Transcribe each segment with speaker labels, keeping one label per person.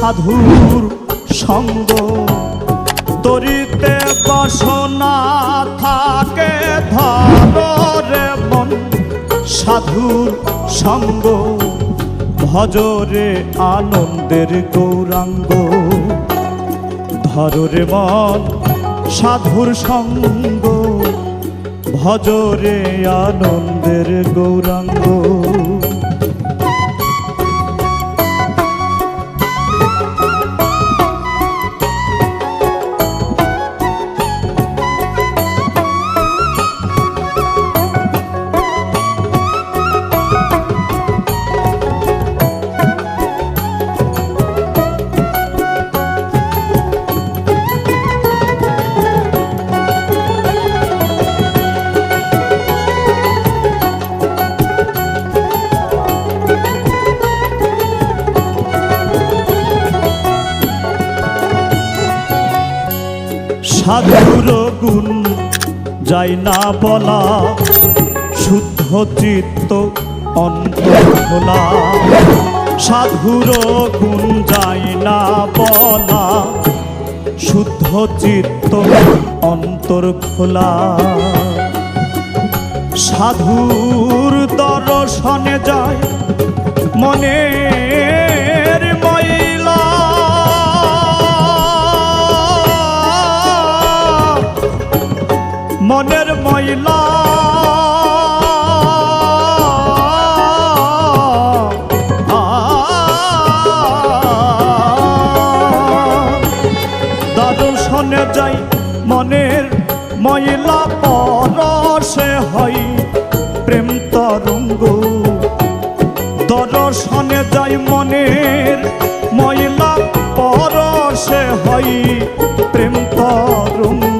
Speaker 1: সাধুর সঙ্গ। তরিতে বাসনা থাকে ধরো মন, সাধুর সঙ্গ। ভজরে আনন্দের গৌরাঙ্গ। ধররে মন, সাধুর সঙ্গ। ভজরে আনন্দের গৌরাঙ্গ। সাধুর গুণ যাই না বলা, শুদ্ধ চিত্ত অন্তর খোলা। সাধুর গুণ যাই না বলা, শুদ্ধ চিত্ত অন্তর খোলা। সাধুর দর্শনে যায় মনের ময়লা। দর্শনে যাই মনের ময়লা পরশে হই প্রেম তরঙ্গ। দর্শনে যাই মনের ময়লা পরশে হই প্রেম তরঙ্গ।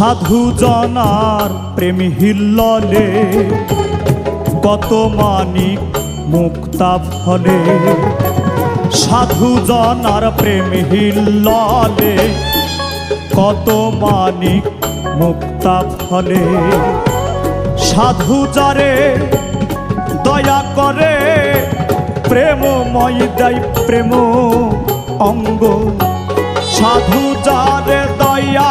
Speaker 1: সাধু জনার প্রেম হিল্ললে, কত মানিক মুক্তা ফলে। সাধু জনার প্রেম হিল্ললে, কত মানিক মুক্তা ফলে। সাধু যারে দয়া করে, প্রেমময় দেয় প্রেম অঙ্গ। সাধু যারে দয়া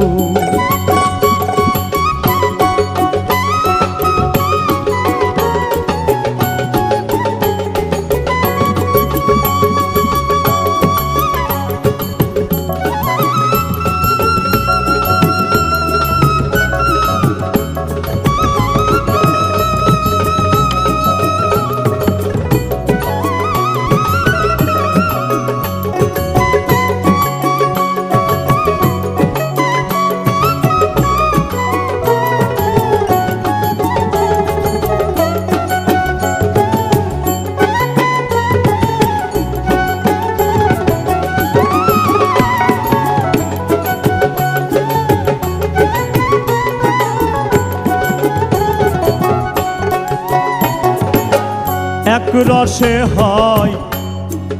Speaker 1: এক রসে হয়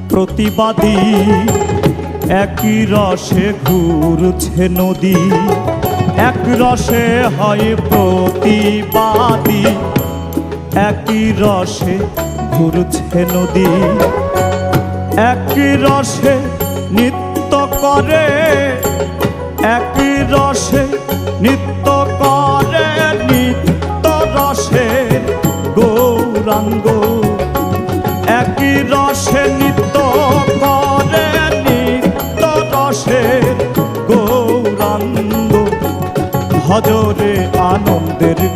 Speaker 1: প্রতিবাদী একই রসে ঘুরছে নদী, এক রসে হয় প্রতিবাদী একই রসে ঘুরছে নদী একই রসে নৃত্য করে একই রসে নিত্য করে, নিত্য রসে গৌরাঙ্গ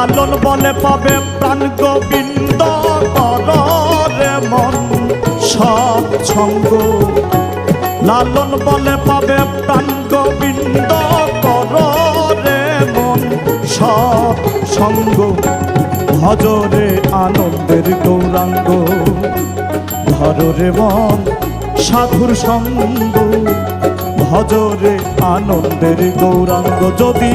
Speaker 1: লালন বলে পাবে প্রাণ গোবিন্দ রে মন সৎ সঙ্গ। লালন বলে পাবে প্রাণ গোবিন্দ রে মন সৎ সঙ্গ। ভজরে আনন্দের গৌরাঙ্গ ধরে মন সাধুর সঙ্গ। ভজরে আনন্দের গৌরাঙ্গ, যদি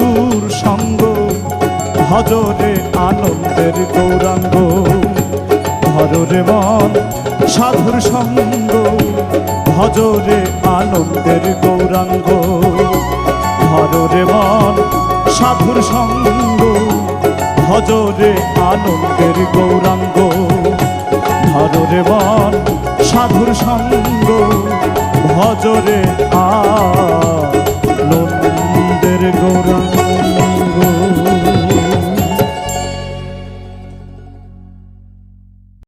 Speaker 1: সাধুর সঙ্গ, ভজরে আনন্দের গৌরাঙ্গ। ধরে মন, সাধুর সঙ্গ, ভজরে আনন্দের গৌরাঙ্গ। ধরে মন, সাধুর সঙ্গ, ভজরে আনন্দের গৌরাঙ্গ। ধরে মন, সাধুর সঙ্গ, ভজরে আ